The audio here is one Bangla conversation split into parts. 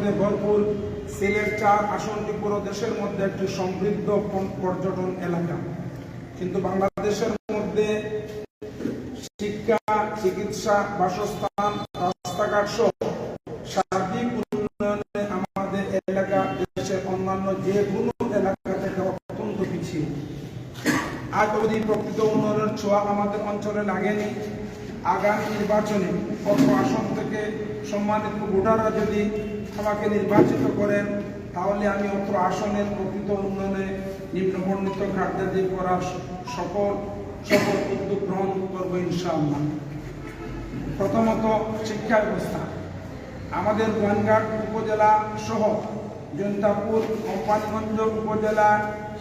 সম্পদে ভরপুর সিলেট চার আসনটি পুরো দেশের মধ্যে একটি সমৃদ্ধ পর্যটন এলাকা। কিন্তু বাংলাদেশের মধ্যে শিক্ষা, চিকিৎসা, বাসস্থান, রাস্তাঘাট সহ সার্বিক উন্নয়নে আমাদের এলাকা দেশের অন্যান্য যে কোনো এলাকা থেকে অত্যন্ত পিছিয়ে। আজ অবধি প্রকৃত উন্নয়নের ছোঁয়া আমাদের অঞ্চলে লাগেনি। আগামী নির্বাচনে কত আসন থেকে সম্মানিত ভোটাররা যদি আমাকে নির্বাচিত করেন, তাহলে আমি অত্র আসনের প্রকৃত উন্নয়নে নিম্নবর্ণিত কার্যাদি করার সকল সকল উদ্যোগ গ্রহণ করব ইনশাআল্লাহ। প্রথমত শিক্ষা ব্যবস্থা। আমাদের গোয়ানঘাট উপজেলা সহ জৈন্তাপুর কোম্পানিগঞ্জ উপজেলা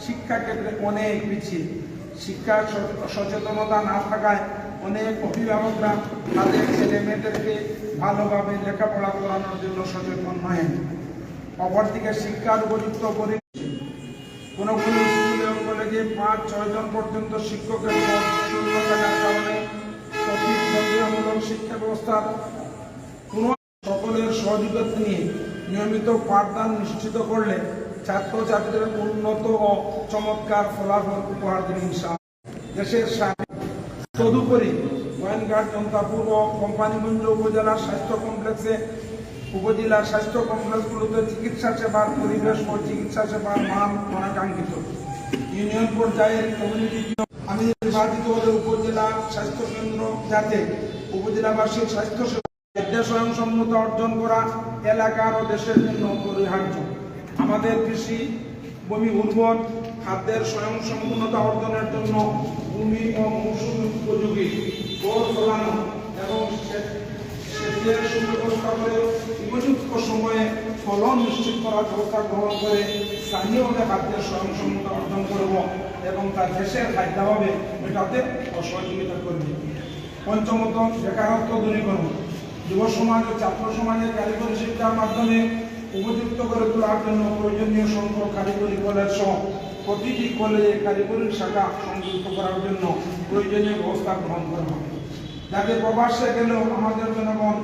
শিক্ষা ক্ষেত্রে অনেক পিছিয়ে। শিক্ষা সচেতনতা না থাকায় অনেক অভিভাবকরা তাদের ছেলে মেয়েদেরকে ভালোভাবে লেখাপড়া করানোর জন্য সচেতন নয় অপরদিকে শিক্ষার উপযুক্ত পরিবেশ কোনো কোনো স্কুলে কলেজে পাঁচ ছয়জন পর্যন্ত শিক্ষকের পদ শূন্য থাকার কারণে প্রক্রিয়ামূলক শিক্ষা ব্যবস্থার কোন সকলের সহযোগিতা নিয়ে নিয়মিত পাঠদান নিশ্চিত করলে ছাত্রছাত্রীদের উন্নত ও চমৎকার ফলাফল উপহার ইনশাআল্লাহ। দেশের তদুপরি গোয়েনঘাট জনতাপুর ও কোম্পানিগঞ্জ উপজেলার স্বাস্থ্য কমপ্লেক্সে, উপজেলার স্বাস্থ্য কমপ্লেক্সগুলোতে চিকিৎসা সেবার পরিবেশ ও চিকিৎসা সেবার মান অনাকাঙ্ক্ষিত। ইউনিয়ন পর্যায়ের কমিউনিটি আমি নির্বাচিত হলে উপজেলা স্বাস্থ্য কেন্দ্র যাতে উপজেলাবাসীর স্বাস্থ্য সেবা স্বয়ংসম্মতা অর্জন করা এলাকার ও দেশের জন্য অপরিহার্য। আমাদের কৃষি, ভূমি উর্বর, খাদ্যের স্বয়ংসম্পূর্ণতা অর্জনের জন্য ভূমি ও মৌসুম উপযোগী বোর ফলানো এবং সেচের সুব্যবস্থা করে উপযুক্ত সময়ে ফলন নিশ্চিত করার ব্যবস্থা গ্রহণ করে স্থানীয়ভাবে খাদ্যের স্বয়ংসম্পূর্ণতা অর্জন করব এবং তা দেশের খাদ্যাভাবে মেটাতে ও সহযোগিতা করবে। পঞ্চমত, বেকারত্ব দূরীকরণ। যুব সমাজ ও ছাত্র সমাজের কারিগরি শিক্ষার মাধ্যমে উপযুক্ত করে তোলার জন্য প্রয়োজনীয় সংখ্যক কারিগরি কলেজ সহ প্রতিটি কলেজে কারিগরি শাখা সংযুক্ত করার জন্য প্রয়োজনীয় ব্যবস্থা গ্রহণ করা হবে। যাতে প্রবাসে গেলেও আমাদের জনগণ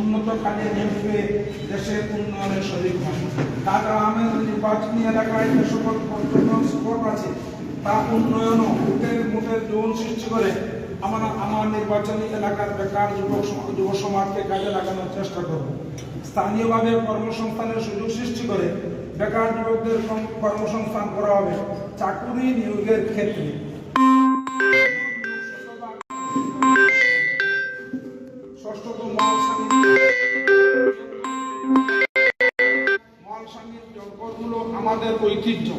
উন্নত কাজে নিয়োগ পেয়ে দেশের উন্নয়নে শরিক হয়। তাছাড়া আমাদের নির্বাচনী এলাকায় যে সকল পর্যটন স্পট আছে, তা উন্নয়ন ও মুটের মুটের জোন সৃষ্টি করে আমরা আমার নির্বাচনী এলাকার বেকার যুবক যুব সমাজকে কাজে লাগানোর চেষ্টা করব। স্থানীয়ভাবে কর্মসংস্থানের সুযোগ সৃষ্টি করে বেকার যুবকদের কর্মসংস্থান করা হবে। চাকুরি নিয়োগের ক্ষেত্রে। আমাদের ঐতিহ্য।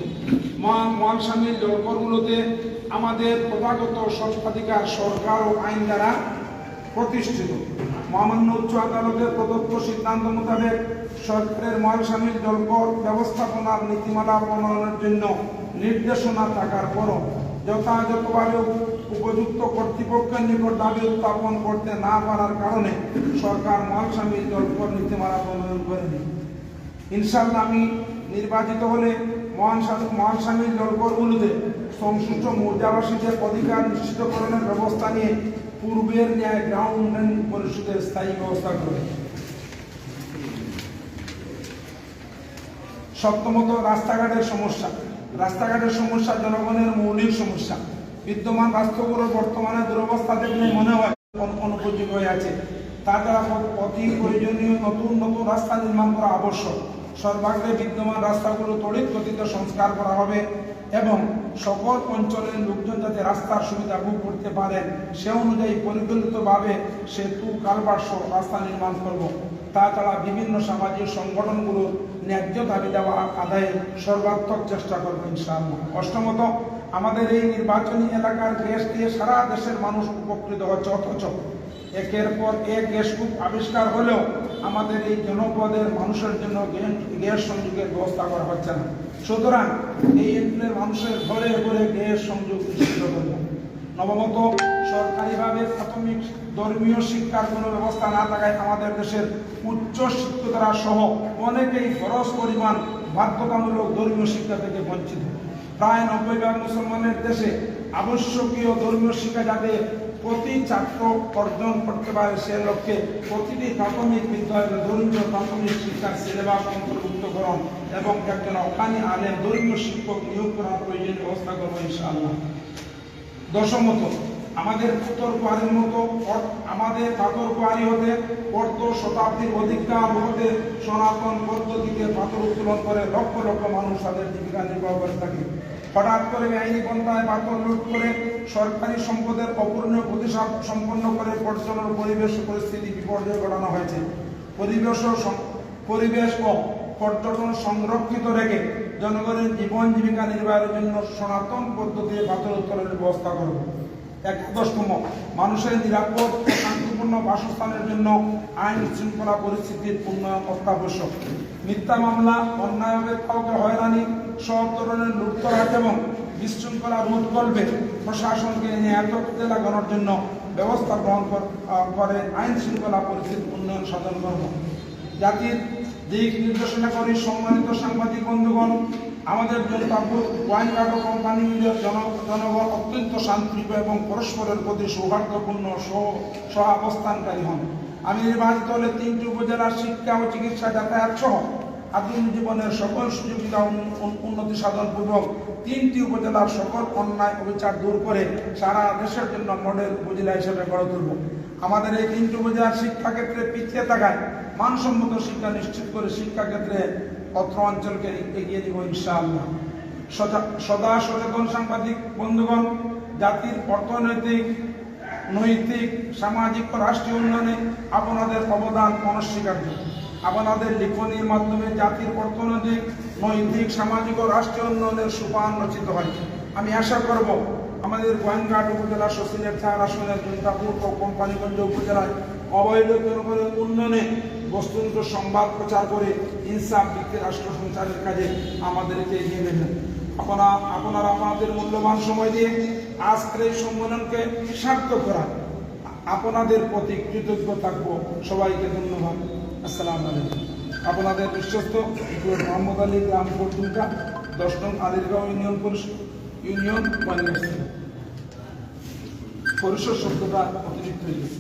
মল- মল স্বামীর জলকরগুলোতে আমাদের প্রথাগত সংস্থাধিকার সরকার ও আইন দ্বারা প্রতিষ্ঠিত। মহামান্য উচ্চ আদালতের প্রদত্ত সিদ্ধান্ত মোতাবেক সরকারের মল স্বামীর জলকর ব্যবস্থাপনার নীতিমালা প্রণয়নের জন্য নির্দেশনা থাকার পরও যথাযথভাবে উপযুক্ত কর্তৃপক্ষের নিকট দাবি উত্থাপন করতে না পারার কারণে সরকার মহাল স্বামীর জলকর নীতিমালা প্রণয়ন করেনি ইনশাল্লাহ আমি নির্বাচিত হলে মহান স্বামীর জলকরগুলোতে সংশ্লিষ্ট মৌজাবাসীদের অধিকার নিশ্চিতকরণের ব্যবস্থা নিয়ে পূর্বের ন্যায় গ্রাউন্ড উন্নয়ন পরিষদের স্থায়ী ব্যবস্থা করবে সপ্তমত, রাস্তাঘাটের সমস্যা। রাস্তাঘাটের সমস্যা জনগণের মৌলিক সমস্যা। বিদ্যমান রাস্তাগুলোর বর্তমানে দুরবস্থা দেখলে মনে হয় অনু- অনুপযোগী হয়ে আছে। তাছাড়া অতি প্রয়োজনীয় নতুন নতুন রাস্তা নির্মাণ করা আবশ্যক। সর্বাগ্রে বিদ্যমান রাস্তাগুলো তড়িৎ গতিতে সংস্কার করা হবে এবং সকল অঞ্চলের লোকজন যাতে রাস্তার সুবিধা ভোগ করতে পারেন, সে অনুযায়ী পরিকল্পিতভাবে সেতু কালভার্ট সহ রাস্তা নির্মাণ করব। তাছাড়া বিভিন্ন সামাজিক সংগঠনগুলো ন্যায্য দাবি দেওয়া আদায়ে সর্বাত্মক চেষ্টা করব ইনশাআল্লাহ। অষ্টমত, আমাদের এই নির্বাচনী এলাকার গ্যাস দিয়ে সারা দেশের মানুষ উপকৃত হচ্ছে। অথচ একের পর এক গ্যাস কূপ আবিষ্কার হলেও আমাদের এই জনপদের মানুষের জন্য গ্যাস- সংযোগের ব্যবস্থা করা হচ্ছে না। সুতরাং এই অঞ্চলের মানুষের ঘরে ঘরে গ্যাস সংযোগ নবমত সরকারিভাবে প্রাথমিক ধর্মীয় শিক্ষার কোনো ব্যবস্থা না থাকায় আমাদের দেশের উচ্চ শিক্ষিতরা সহ অনেকেই খরচ পরিমাণ বাধ্যতামূলক ধর্মীয় শিক্ষা থেকে বঞ্চিত। প্রায় নব্বই ভাগ মুসলমানের দেশে আবশ্যকীয় ধর্মীয় শিক্ষা যাতে প্রতি ছাত্র অর্জন করতে পারে সে লক্ষ্যে প্রতিটি প্রাথমিক বিদ্যালয়ে ধর্মীয় প্রাথমিক শিক্ষার সিলেবাস অন্তর্ভুক্তকরণ এবং একজন অকানি আলেম ধর্মীয় শিক্ষক নিয়োগ করার প্রয়োজনীয় ব্যবস্থা করব ইনশাআল্লাহ। দশমত আমাদের উত্তর কুয়ারির মতো আমাদের পাথর কুয়ারি হতে অর্ধ শতাব্দীর অধিকার হতে সনাতন পদ্ধতিতে পাথর উত্তোলন করে লক্ষ লক্ষ মানুষ তাদের জীবিকা নির্বাহ করে থাকে। হঠাৎ করে আইনি পন্থায় পাথর লুট করে সরকারি সম্পদের অপূর্ণীয় প্রতিষ্ঠান সম্পন্ন করে পর্যটন পরিবেশ পরিস্থিতি বিপর্যয় ঘটানো হয়েছে। পরিবেশ পরিবেশ ও পর্যটন সংরক্ষিত রেখে জনগণের জীবন জীবিকা নির্বাহের জন্য সনাতন পদ্ধতিতে পাথর উত্তোলনের ব্যবস্থা করব। একাদশতম, মানুষের নিরাপদ ও শান্তিপূর্ণ বাসস্থানের জন্য আইন শৃঙ্খলা পরিস্থিতির উন্নয়ন অত্যাবশ্যক। মিথ্যা মামলা অন্যায়ভাবে কাউকে হয়রানি, সব ধরনের লুটতরাজ এবং বিশৃঙ্খলা রোধ করবে। প্রশাসনকে ন্যায়তলা লাগানোর জন্য ব্যবস্থা গ্রহণ করে আইন শৃঙ্খলা পরিস্থিতির উন্নয়ন সাধন করব। জাতির দিক নির্দেশনা করি, সম্মানিত সাংবাদিক বন্ধুগণ, আমাদের জনতাপুর ওয়াইন কার্ডো কোম্পানি জন জনগণ অত্যন্ত শান্তিপ্রিয় এবং পরস্পরের প্রতি সৌহার্দ্যপূর্ণ সহ অবস্থানকারী হন। আমি নির্বাচিত হলে তিনটি উপজেলার শিক্ষা ও চিকিৎসা যাতায়াত সহ আধুনিক জীবনের সকল সুযোগিতা উন- উন- উন্নতি সাধন পূর্বক তিনটি উপজেলার সকল অন্যায় অবিচার দূর করে সারা দেশের জন্য মডেল উপজেলা হিসেবে গড়ে তুলব। আমাদের এই তিনটি উপজেলার শিক্ষাক্ষেত্রে পিছিয়ে থাকায় মানসম্মত শিক্ষা নিশ্চিত করে শিক্ষাক্ষেত্রে অত্র অঞ্চলকে এগিয়ে দিব ইনশাআল্লাহ। সদা সচেতন সাংবাদিক, বন্ধুগণ, জাতির অর্থনৈতিক, নৈতিক, সামাজিক ও রাষ্ট্রীয় উন্নয়নে আপনাদের অবদান অনস্বীকার্য। আপনাদের লিখনির মাধ্যমে জাতির অর্থনৈতিক, নৈতিক, সামাজিক ও রাষ্ট্রীয় উন্নয়নের সুপান রচিত হয় আমি আশা করব আমাদের গোয়েনঘাট উপজেলা শশীলের চার আসনের জনতাপুর ও কোম্পানিগঞ্জ উপজেলায় অবৈধ জনগণের উন্নয়নে বস্তুনিষ্ঠ সংবাদ প্রচার করে ইনসাফ ভিত্তিক রাষ্ট্র সঞ্চারের কাজে আমাদেরকে এগিয়ে নেবেন আপনারা আপনারা আপনাদের মূল্যবান সময় দিয়ে আজকের এই সম্মেলনকে সার্থক করা আপনাদের প্রতি কৃতজ্ঞ থাকব। সবাইকে ধন্যবাদ। আসসালামু আলাইকুম। আপনাদের বিশ্বস্ত মোহাম্মদ আলী গ্রাম পর্যন্ত দশ নং আলিরগাঁও ইউনিয়ন পরিষদ ইউনিয়ন পরিষদ। শব্দটা অতিরিক্ত হয়ে গেছে।